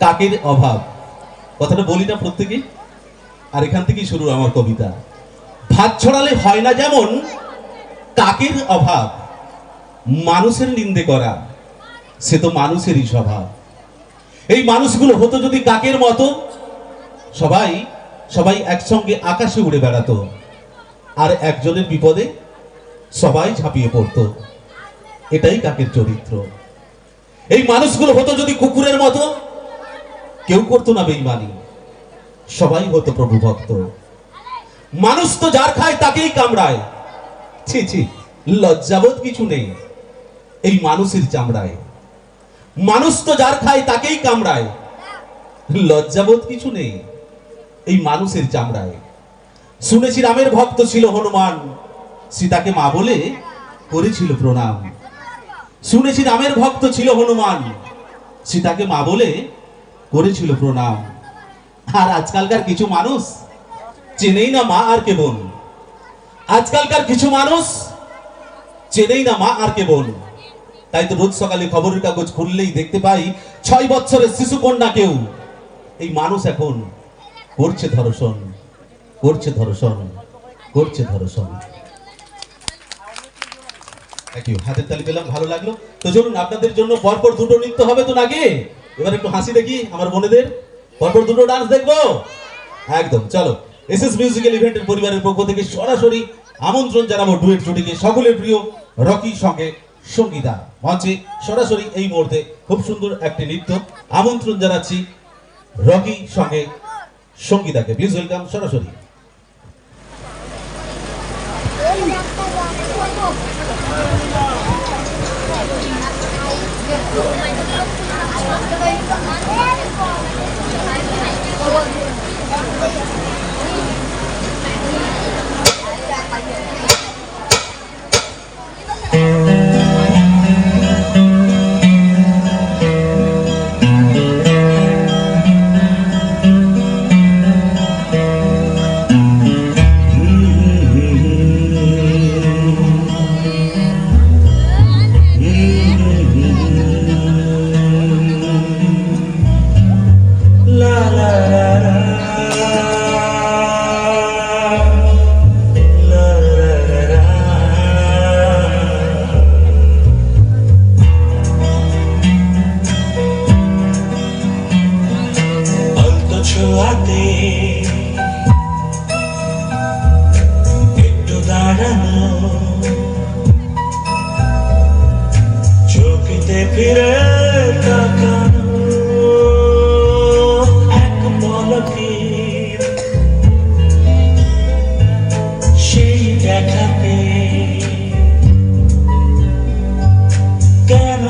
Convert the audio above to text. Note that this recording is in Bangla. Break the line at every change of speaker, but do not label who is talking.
কাকের অভাব। কথাটা বলি না প্রত্যেকে আর এখান থেকেই শুরু আমার কবিতা। ভাত ছড়ালে হয় না যেমন কাকের অভাব। মানুষের নিন্দে করা, সে তো মানুষেরই স্বভাব। এই মানুষগুলো হতো যদি কাকের মতো, সবাই সবাই একসঙ্গে আকাশে উড়ে বেড়াতো। আর একজনের বিপদে সবাই ঝাঁপিয়ে পড়তো। এটাই কাকের চরিত্র। এই মানুষগুলো হতো যদি কুকুরের মতো কেউ করতো না বেইমানি। সবাই হতো প্রভু ভক্ত। মানুষ তো যার খায় তাকেই কামড়ায়। ছি ছি, লজ্জাবোধ কিছু নেই এই মানুষের চামড়ায়। মানুষ তো যার খায় তাকেই কামড়ায়। লজ্জাবোধ কিছু নেই এই মানুষের চামড়ায়। শুনেছি রামের ভক্ত ছিল হনুমান। সীতাকে মা বলে করেছিল প্রণাম। শুনেছি রামের ভক্ত ছিল হনুমান। সীতাকে মা বলে করেছিল প্রণাম। আর আজকালকার কিছু মানুষ চেনেই না মা আর কে বোন। আজকালকার কিছু মানুষ চেনেই না মা আর কে বোন। তাই তো রোজ সকালে খবরের কাগজ খুললেই দেখতে পাই ছয় বছরের শিশু কন্যা কেউ। এই মানুষ এখন করছে ধর্ষণ করছে ধর্ষণ করছে ধর্ষণ। হাতের তালি পেলাম, ভালো লাগল। তো চলুন, আপনাদের জন্য পরপর দুটো নৃত্য হবে তো নাকি? এবার একটু হাসি দেখি আমার বোনেদের। পরপর দুটো ডান্স দেখব? একদম, চলো। এসএস মিউজিক্যাল ইভেন্টের পরিবারের পক্ষ থেকে সরাসরি আমন্ত্রণ জানাব ডুয়েট জুটিকে সকলের প্রিয় রকি সঙ্গে সঙ্গীতা। মঞ্চে সরাসরি এই মুহূর্তে খুব সুন্দর একটি নৃত্য আমন্ত্রণ জানাচ্ছি রকি সঙ্গে সঙ্গীতাকে। প্লিজ ওয়েলকাম সরাসরি।
La Thank you. ছোঁয়াতে একটু দাঁড়ানো চোখেতে ফিরে তাকানো দেখাতে। কেন